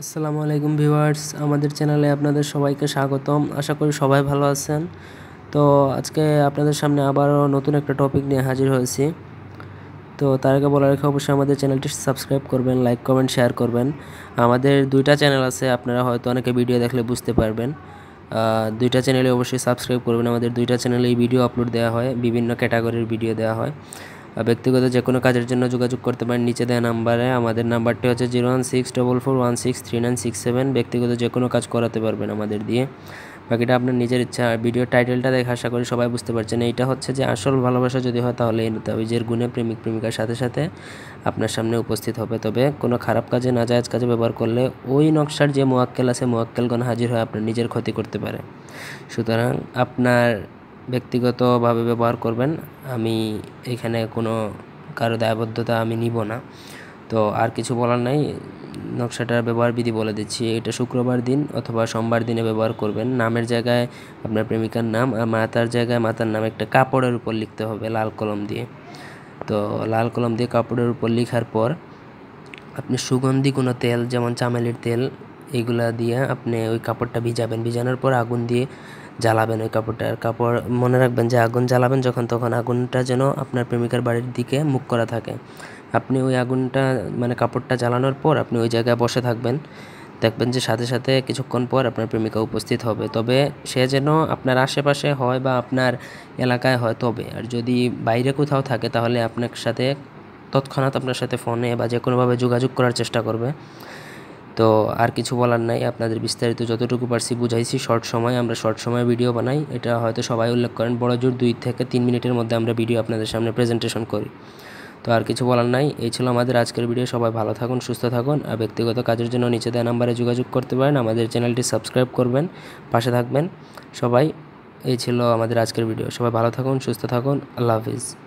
আসসালামু আলাইকুম ভিউয়ার্স, আমাদের চ্যানেলে আপনাদের সবাইকে স্বাগতম। আশা করি সবাই ভালো আছেন। তো আজকে আপনাদের সামনে আবারও নতুন একটা টপিক নিয়ে হাজির হয়েছি। তো তার আগে বলার রেখে, অবশ্যই আমাদের চ্যানেলটি সাবস্ক্রাইব করবেন লাইক কমেন্ট শেয়ার করবেন। আমাদের দুইটা চ্যানেল আছে, আপনারা হয়তো অনেকে ভিডিও দেখলে বুঝতে পারবেন। দুইটা চ্যানেলে অবশ্যই সাবস্ক্রাইব করবেন। আমাদের দুইটা চ্যানেলে এই ভিডিও আপলোড দেওয়া হয়, বিভিন্ন ক্যাটাগরির ভিডিও দেওয়া হয়। ব্যক্তিগত যে কোনো কাজের জন্য যোগাযোগ করতে পারেন, নিচে দেওয়া নাম্বারে। আমাদের নাম্বারটি হচ্ছে zero one six double four one six three nine six seven. ব্যক্তিগত যে কোনো কাজ করাতে পারবেন আমাদের দিয়ে। বাকিটা আপনার নিজের ইচ্ছা। আর ভিডিও টাইটেলটা দেখে আশা করি সবাই বুঝতে পারছেন। এইটা হচ্ছে যে আসল ভালোবাসা যদি হয় তাহলে এই নিতে হবে। যে গুণে প্রেমিক প্রেমিকার সাথে সাথে আপনার সামনে উপস্থিত হবে। তবে কোনো খারাপ কাজে না নাজায়জ কাজে ব্যবহার করলে ওই নকশার যে মোয়াক্কেল আছে, মোয়াক্কেলগণ হাজির হয় আপনার নিজের ক্ষতি করতে পারে। সুতরাং আপনার ব্যক্তিগতভাবে ব্যবহার করবেন। আমি এখানে কোনো কারও দায়বদ্ধতা আমি নিব না। তো আর কিছু বলার নাই। নকশাটার ব্যবহার বিধি বলে দিচ্ছি। এটা শুক্রবার দিন অথবা সোমবার দিনে ব্যবহার করবেন। নামের জায়গায় আপনার প্রেমিকার নাম আর মাতার জায়গায় মাতার নাম একটা কাপড়ের উপর লিখতে হবে লাল কলম দিয়ে। তো লাল কলম দিয়ে কাপড়ের উপর লেখার পর আপনি সুগন্ধি কোনো তেল, যেমন চামেলির তেল এইগুলা দিয়ে আপনি ওই কাপড়টা ভিজাবেন। ভিজানোর পর আগুন দিয়ে জ্বালাবেন ওই কাপড়টা। আর কাপড়, মনে রাখবেন যে আগুন জ্বালাবেন যখন, তখন আগুনটা যেন আপনার প্রেমিকার বাড়ির দিকে মুখ করা থাকে। আপনি ওই আগুনটা মানে কাপড়টা জ্বালানোর পর আপনি ওই জায়গায় বসে থাকবেন। দেখবেন যে সাথে সাথে কিছুক্ষণ পর আপনার প্রেমিকা উপস্থিত হবে। তবে সে যেন আপনার আশেপাশে হয় বা আপনার এলাকায় হয়, তবে। আর যদি বাইরে কোথাও থাকে, তাহলে আপনার সাথে, তৎক্ষণাৎ আপনার সাথে ফোনে বা যে কোনোভাবে যোগাযোগ করার চেষ্টা করবে। তো আর কিছু বলার নাই, আপনাদের বিস্তারিত যতটুকু পারছি বুঝাইছি। শর্ট সময়, আমরা শর্ট সময় ভিডিও বানাই। এটা হয়তো সবাই উল্লেখ করেন, বড় জোর দুই থেকে তিন মিনিটের মধ্যে আমরা ভিডিও আপনাদের সামনে প্রেজেন্টেশন করি। তো আর কিছু বলার নাই, এই ছিল আমাদের আজকের ভিডিও সবাই ভালো থাকুন, সুস্থ থাকুন। আর ব্যক্তিগত কাজের জন্য নিচে দেওয়া নাম্বারে যোগাযোগ করতে পারেন। আমাদের চ্যানেলটি সাবস্ক্রাইব করবেন, পাশে থাকবেন। সবাই, এই ছিল আমাদের আজকের ভিডিও সবাই ভালো থাকুন, সুস্থ থাকুন। আল্লাহ হাফিজ।